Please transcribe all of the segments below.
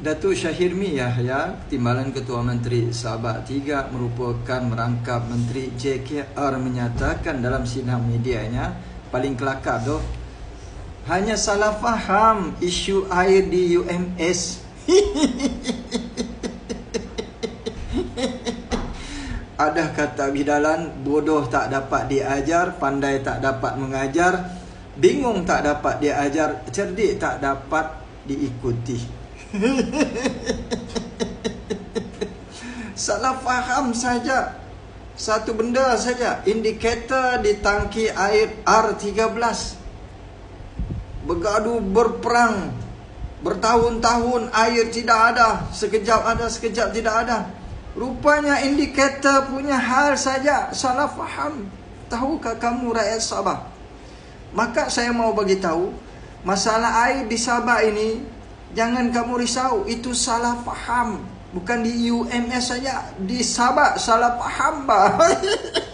Datuk Syahirmi Yahya, Timbalan Ketua Menteri Sabah 3 merupakan merangkap Menteri JKR menyatakan dalam sidang medianya paling kelakar tu hanya salah faham isu air di UMS. Ada kata bidalan bodoh tak dapat diajar, pandai tak dapat mengajar, bingung tak dapat diajar, cerdik tak dapat diikuti. Salah faham saja. Satu benda saja. Indikator di tangki air R13 Bergaduh berperang. Bertahun-tahun air tidak ada. Sekejap ada, sekejap tidak ada. Rupanya indikator punya hal saja. Salah faham. Tahukah kamu rakyat Sabah? Maka saya mau bagi tahu Masalah air di Sabah ini Jangan kamu risau, itu salah faham. Bukan di UMS saja, di Sabah salah faham bah.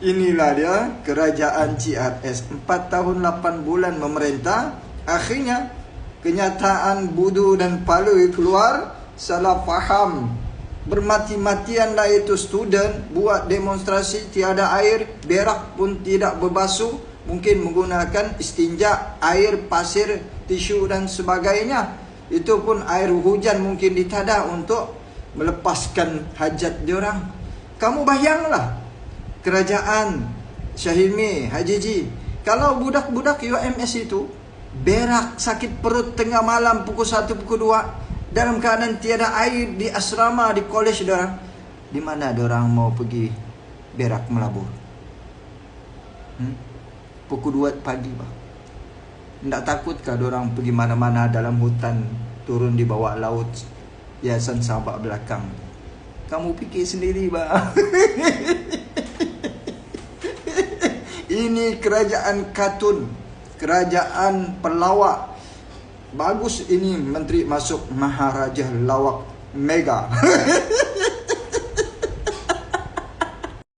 Inilah dia kerajaan CRS 4 tahun 8 bulan memerintah Akhirnya kenyataan budu dan palu keluar Salah faham Bermati-matianlah itu student Buat demonstrasi tiada air Berak pun tidak berbasuh Mungkin menggunakan istinja Air, pasir, tisu dan sebagainya. Itu pun air hujan mungkin ditada untuk Melepaskan hajat diorang. Kamu bayanglah Kerajaan Syahilmi, Haji Ji Kalau budak-budak UMS itu Berak sakit perut tengah malam pukul 1, pukul 2 dalam keadaan tiada air di asrama di kolej dia di mana orang mau pergi berak melabur? Hmm? pukul 2 pagi bah tak takutkah orang pergi mana-mana dalam hutan turun di bawah laut yayasan sahabat belakang? Kamu fikir sendiri bah ini kerajaan katun kerajaan pelawak Bagus ini menteri masuk Maharaja Lawak Mega.